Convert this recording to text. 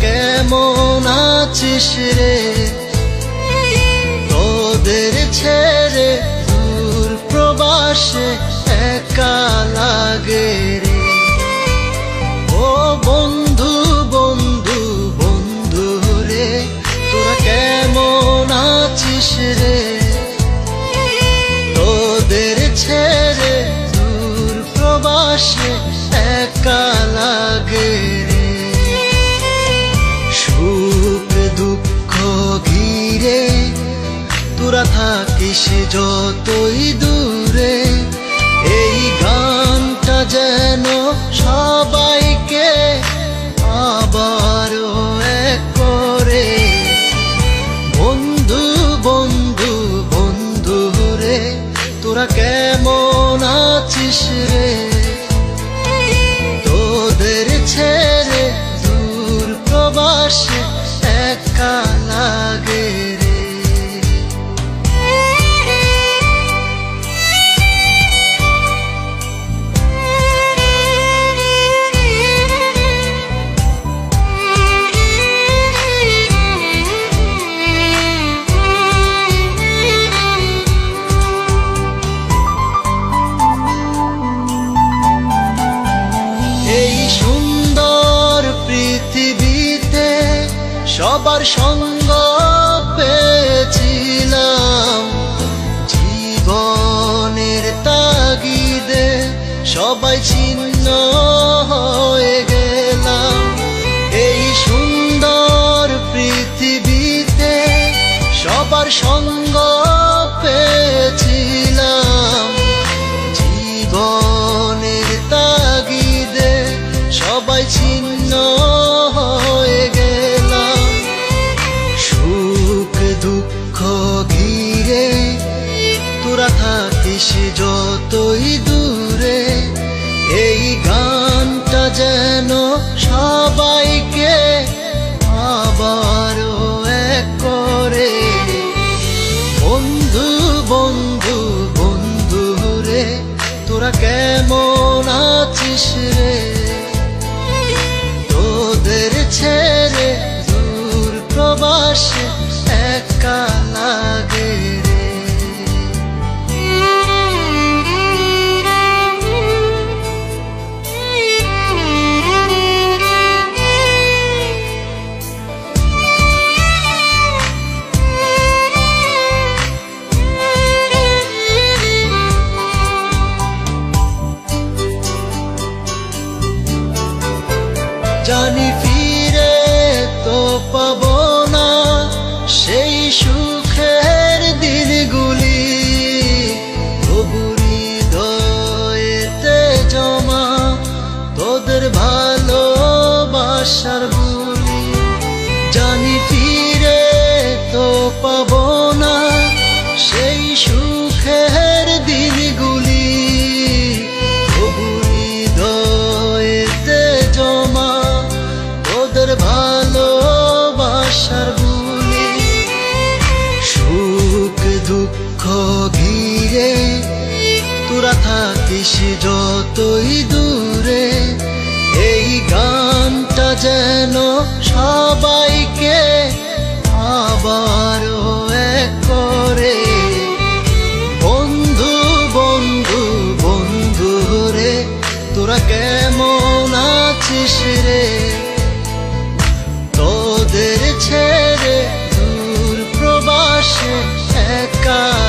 কেমন আছিস রে? এসে যতই দূরে, এই গানটা যেন সবাইকে আবার এক করে। বন্ধু বন্ধু বন্ধু রে, তোরা কেমন সবার সঙ্গে বন্ধু বন্ধু বন্ধু রে তোরা কেমন আছিস রে? জানি ফিরে তো পাবো না সেই সুখ দুঃখ ঘিরে তোরা থাকিস যতই দূরে। এই গানটা যেন সবাইকে আবারও এক করে। বন্ধু বন্ধু বন্ধু রে, তোরা কেমন আছিস রে? তোদের ছেড়ে দূর প্রবাসে একা